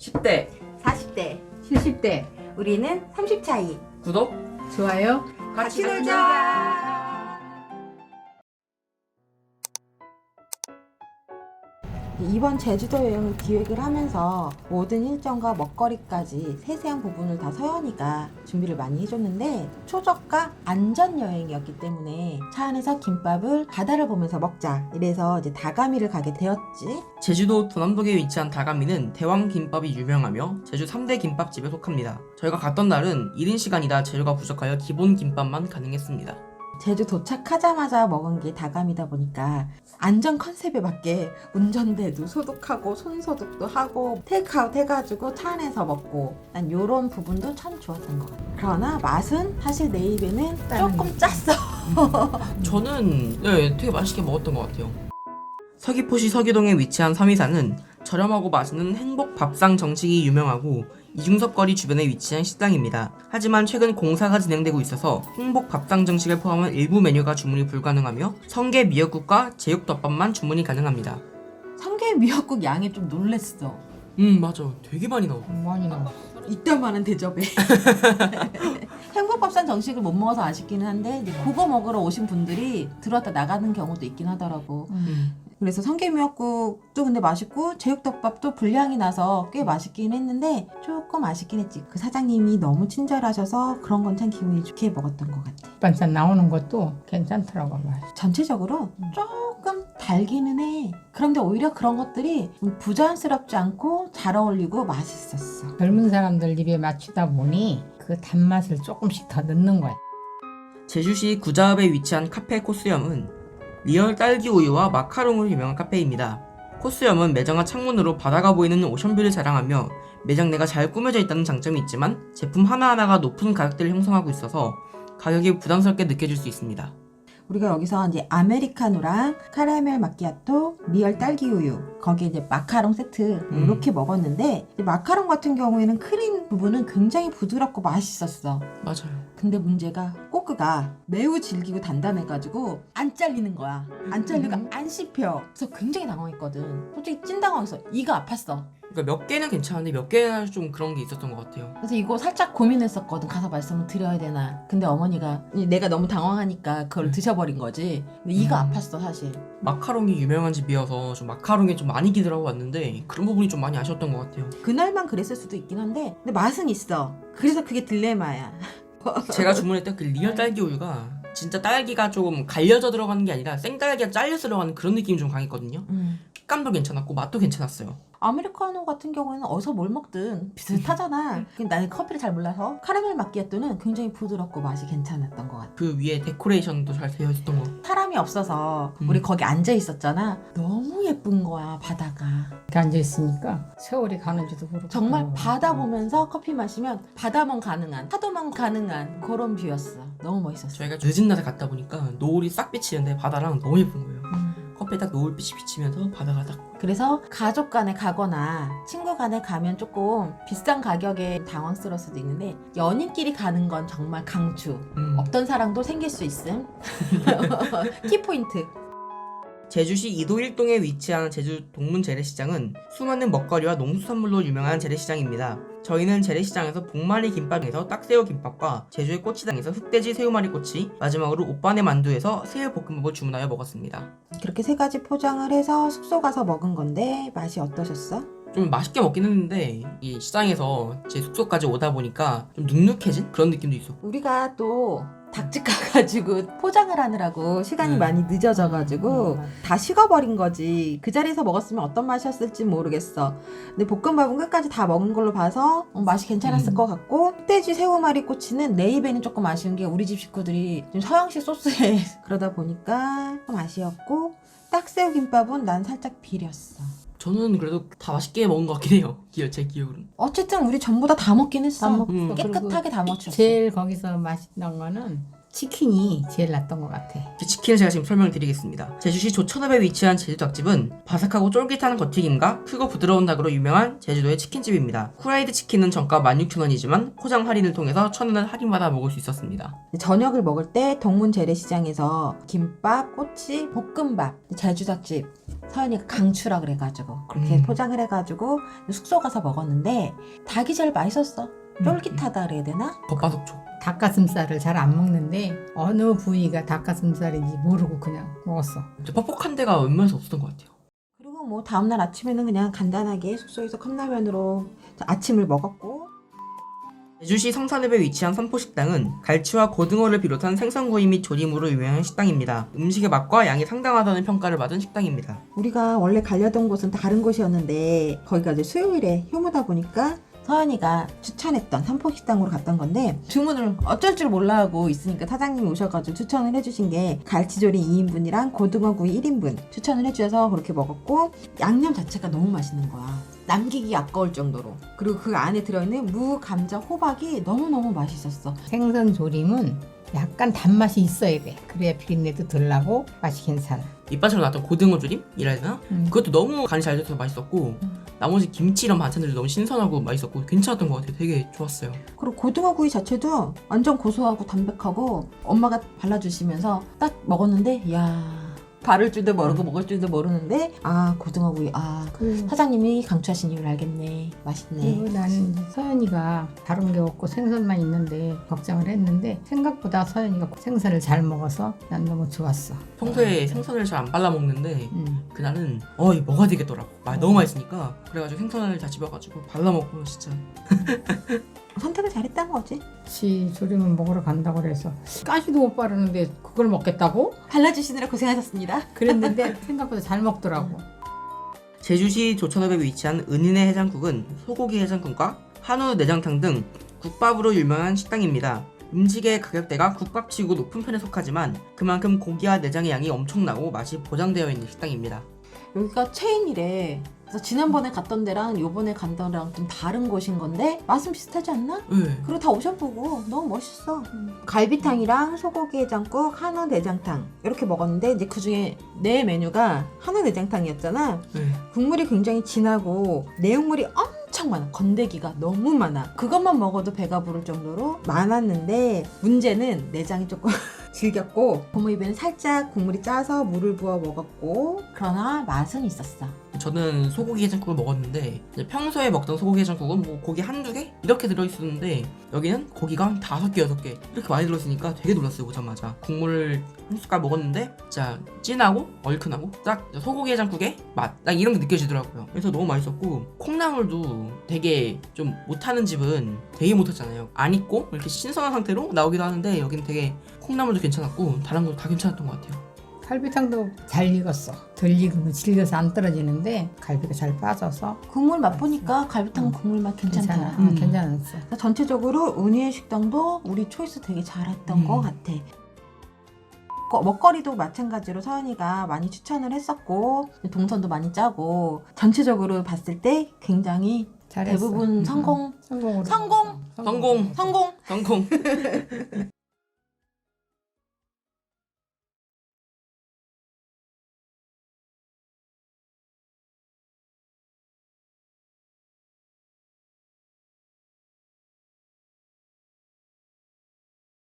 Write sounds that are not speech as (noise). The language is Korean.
10대. 40대. 70대. 우리는 30 차이. 구독 좋아요. 같이 놀자 이번 제주도 여행을 기획을 하면서 모든 일정과 먹거리까지 세세한 부분을 다 서연이가 준비를 많이 해줬는데 초저가 안전 여행이었기 때문에 차 안에서 김밥을 바다를 보면서 먹자 이래서 이제 다가미를 가게 되었지 제주도 도남동에 위치한 다가미는 대왕 김밥이 유명하며 제주 3대 김밥집에 속합니다. 저희가 갔던 날은 1인 시간이다 재료가 부족하여 기본 김밥만 가능했습니다. 제주 도착하자마자 먹은 게 다감이다 보니까 안전 컨셉에 맞게 운전대도 소독하고 손 소독도 하고 테이크아웃 해가지고 차 안에서 먹고 난 요런 부분도 참 좋았던 것 같아 그러나 맛은 사실 내 입에는 조금. 짰어 저는 네, 되게 맛있게 먹었던 것 같아요. 서귀포시 서귀동에 위치한 섬이사는 저렴하고 맛있는 행복 밥상 정식이 유명하고 이중섭거리 주변에 위치한 식당입니다. 하지만 최근 공사가 진행되고 있어서 행복 밥상 정식을 포함한 일부 메뉴가 주문이 불가능하며 성게 미역국과 제육덮밥만 주문이 가능합니다. 삼계 미역국 양에 좀 놀랬어 음 맞아 되게 많이 나와. 많이 나와. 이따만한 대접에 (laughs) 행복밥상 정식을 못 먹어서 아쉽기는 한데 이제 그거 먹으러 오신 분들이 들어왔다 나가는 경우도 있긴 하더라고 음. 그래서 성게미역국도 근데 맛있고 제육덮밥도 분량이 나서 꽤 맛있긴 했는데 조금 아쉽긴 했지. 그 사장님이 너무 친절하셔서 그런 건 참 기분이 좋게 먹었던 것 같아. 반찬 나오는 것도 괜찮더라고 맛. 전체적으로 조금 달기는 해. 그런데 오히려 그런 것들이 좀 부자연스럽지 않고 잘 어울리고 맛있었어. 젊은 사람들 입에 맞추다 보니 그 단맛을 조금씩 더 넣는 거야. 제주시 구자읍에 위치한 카페 코스염은 리얼 딸기 우유와 마카롱으로 유명한 카페입니다. 코스염은 매장과 창문으로 바다가 보이는 오션뷰를 자랑하며 매장 내가 잘 꾸며져 있다는 장점이 있지만 제품 하나하나가 높은 가격대를 형성하고 있어서 가격이 부담스럽게 느껴질 수 있습니다. 우리가 여기서 이제 아메리카노랑 카라멜 마키아토, 리얼 딸기 우유, 거기에 이제 마카롱 세트 음. 이렇게 먹었는데 이제 마카롱 같은 경우에는 크림 부분은 굉장히 부드럽고 맛있었어. 맞아요. 근데 문제가 꼬끄가 매우 질기고 단단해가지고 안 잘리는 거야. 안 잘리고 음. 안 씹혀. 그래서 굉장히 당황했거든. 솔직히 찐 당황했어. 이가 아팠어. 그러니까 몇 개는 괜찮은데 몇 개는 좀 그런 게 있었던 것 같아요. 그래서 이거 살짝 고민했었거든. 가서 말씀을 드려야 되나. 근데 어머니가 내가 너무 당황하니까 그걸 네. 드셔버린 거지. 근데 이가 음. 아팠어 사실. 마카롱이 유명한 집이어서 좀 마카롱에 좀 많이 기대라고 왔는데 그런 부분이 좀 많이 아쉬웠던 것 같아요. 그날만 그랬을 수도 있긴 한데 근데 맛은 있어. 그래서 그게 딜레마야. (laughs) 제가 주문했던 그 리얼 딸기 우유가 진짜 딸기가 조금 갈려져 들어가는 게 아니라 생딸기가 잘려서 들어가는 그런 느낌이 좀 강했거든요. 음. 식감도 괜찮았고 맛도 괜찮았어요. 아메리카노 같은 경우에는 어디서 뭘 먹든 비슷하잖아. 근데 나는 커피를 잘 몰라서 카라멜 마키아토는 굉장히 부드럽고 맛이 괜찮았던 것 같아. 그 위에 데코레이션도 잘 되어 있었던 거. 사람이 없어서 음. 우리 거기 앉아 있었잖아. 너무 예쁜 거야 바다가. 이렇게 앉아 있으니까 세월이 가는지도 모르고. 정말 바다 보면서 커피 마시면 바다만 가능한 파도만 가능한 그런 뷰였어. 너무 멋있었어. 저희가 늦은 날에 갔다 보니까 노을이 싹 비치는데 바다랑 너무 예쁜 거예요. 음. 커피에 딱 노을빛이 비치면서 바다가 딱 그래서 가족 간에 가거나 친구 간에 가면 조금 비싼 가격에 당황스러울 수도 있는데 연인끼리 가는 건 정말 강추. 음. 없던 사랑도 생길 수 있음. (laughs) 키포인트. 제주시 이도 1동에 위치한 제주 동문 재래시장은 수많은 먹거리와 농수산물로 유명한 재래시장입니다. 저희는 재래시장에서 복마리 김밥에서 딱새우 김밥과 제주의 꼬치당에서 흑돼지 새우마리 꼬치, 마지막으로 오빠네 만두에서 새우 볶음밥을 주문하여 먹었습니다. 그렇게 세 가지 포장을 해서 숙소 가서 먹은 건데 맛이 어떠셨어? 좀 맛있게 먹긴 했는데 이 시장에서 제 숙소까지 오다 보니까 좀 눅눅해진 그런 느낌도 있었고 우리가 또 닭집 가가지고 (laughs) 포장을 하느라고 시간이 음. 많이 늦어져가지고 음, 다 식어버린 거지. 그 자리에서 먹었으면 어떤 맛이었을지 모르겠어. 근데 볶음밥은 끝까지 다 먹은 걸로 봐서 어, 맛이 괜찮았을 음. 것 같고 흑돼지 새우마리 꼬치는 내 입에는 조금 아쉬운 게 우리 집 식구들이 좀 서양식 소스에 (laughs) 그러다 보니까 좀 아쉬웠고 딱새우 김밥은 난 살짝 비렸어. 저는 그래도 다 맛있게 먹은 것 같긴 해요. 기억 제 기억으로는. 어쨌든 우리 전부 다 다 먹긴 했어. 다 먹- 음. 깨끗하게 다 먹었어. 제일 거기서 맛있던 거는 치킨이 제일 낫던 것 같아. 그 치킨을 제가 지금 설명드리겠습니다. 제주시 조천읍에 위치한 제주 닭집은 바삭하고 쫄깃한 겉튀김과 크고 부드러운 닭으로 유명한 제주도의 치킨집입니다. 후라이드 치킨은 정가 16,000원이지만 포장 할인을 통해서 1,000원 할인받아 먹을 수 있었습니다. 저녁을 먹을 때 동문 재래시장에서 김밥, 꼬치, 볶음밥, 제주 닭집 서연이가 강추라 그래가지고 그렇게 음. 포장을 해가지고 숙소 가서 먹었는데 닭이 제일 맛있었어. 쫄깃하다 그래야 되나? 겉바속촉. 닭가슴살을 잘 안 먹는데 어느 부위가 닭가슴살인지 모르고 그냥 먹었어. 진짜 퍽퍽한 데가 웬만해서 없었던 것 같아요. 그리고 뭐 다음날 아침에는 그냥 간단하게 숙소에서 컵라면으로 아침을 먹었고 제주시 성산읍에 위치한 선포식당은 갈치와 고등어를 비롯한 생선구이 및 조림으로 유명한 식당입니다. 음식의 맛과 양이 상당하다는 평가를 받은 식당입니다. 우리가 원래 가려던 곳은 다른 곳이었는데 거기가 이제 수요일에 휴무다 보니까 서연이가 추천했던 삼포식당으로 갔던 건데 주문을 어쩔 줄 몰라 하고 있으니까 사장님이 오셔가지고 추천을 해주신 게 갈치조림 2인분이랑 고등어구이 1인분 추천을 해주셔서 그렇게 먹었고 양념 자체가 너무 맛있는 거야 남기기 아까울 정도로 그리고 그 안에 들어있는 무, 감자, 호박이 너무너무 맛있었어 생선 조림은 약간 단맛이 있어야 돼. 그래야 비린내도 덜 나고 맛이 괜찮아. 밑반찬으로 나왔던 고등어 조림이라 해야 되나? 음. 그것도 너무 간이 잘 돼서 맛있었고 음. 나머지 김치 이런 반찬들도 너무 신선하고 맛있었고 괜찮았던 것 같아요. 되게 좋았어요. 그리고 고등어 구이 자체도 완전 고소하고 담백하고 엄마가 발라주시면서 딱 먹었는데 이야 바를 줄도 모르고 먹을 줄도 모르는데 아 고등어 구이. 아 그 사장님이 강추하신 이유를 알겠네. 맛있네. 나는 서연이가 다른 게 없고 생선만 있는데 걱정을 했는데 생각보다 서연이가 생선을 잘 먹어서 난 너무 좋았어. 평소에 생선을 잘 안 발라 먹는데 음. 그날은 어 이거 먹어야 되겠더라고. 마, 너무 맛있으니까. 그래가지고 생선을 다 집어가지고 발라 먹고 진짜 선택을 잘했다는 거지 지 조림을 먹으러 간다고 그래서 가시도 못 바르는데 그걸 먹겠다고? 발라주시느라 고생하셨습니다 그랬는데 (laughs) 생각보다 잘 먹더라고. 제주시 조천읍에 위치한 은인의 해장국은 소고기 해장국과 한우 내장탕 등 국밥으로 유명한 식당입니다. 음식의 가격대가 국밥치고 높은 편에 속하지만 그만큼 고기와 내장의 양이 엄청나고 맛이 보장되어 있는 식당입니다. 여기가 체인이래 그래서 지난번에 갔던 데랑 요번에 갔던 데랑 좀 다른 곳인 건데 맛은 비슷하지 않나? 네. 그리고 다 오셔보고 너무 멋있어. 갈비탕이랑 소고기 해장국, 한우 내장탕 이렇게 먹었는데 이제 그 중에 네 메뉴가 한우 내장탕이었잖아. 네. 국물이 굉장히 진하고 내용물이 엄청 많아. 건더기가 너무 많아. 그것만 먹어도 배가 부를 정도로 많았는데 문제는 내장이 조금 (laughs) 질겼고 고무 입에는 살짝 국물이 짜서 물을 부어 먹었고 그러나 맛은 있었어. 저는 소고기 해장국을 먹었는데 평소에 먹던 소고기 해장국은 뭐 고기 한두 개? 이렇게 들어있었는데 여기는 고기가 한 다섯 개 여섯 개 이렇게 많이 들어있으니까 되게 놀랐어요 오자마자. 국물을 한 숟갈 먹었는데 진짜 진하고 얼큰하고 딱 소고기 해장국의 맛. 딱 이런 게 느껴지더라고요. 그래서 너무 맛있었고 콩나물도 되게 좀 못하는 집은 되게 못했잖아요. 안 익고 이렇게 신선한 상태로 나오기도 하는데 여기는 되게 콩나물도 괜찮았고 다른 것도 다 괜찮았던 것 같아요 갈비탕도 잘 익었어. 덜 익으면 질겨서 안 떨어지는데 갈비가 잘 빠져서 국물 맛 보니까 갈비탕 응. 국물 맛 괜찮다. 괜찮아. 음. 응, 괜찮았어. 그래서 전체적으로 은희의 식당도 우리 초이스 되게 잘했던 음. 것 같아. 거- 먹거리도 마찬가지로 서연이가 많이 추천을 했었고 동선도 많이 짜고 전체적으로 봤을 때 굉장히 잘했어. 대부분 응, 성공 응. 성공으로. 성공! 성공 성공 성공 (laughs)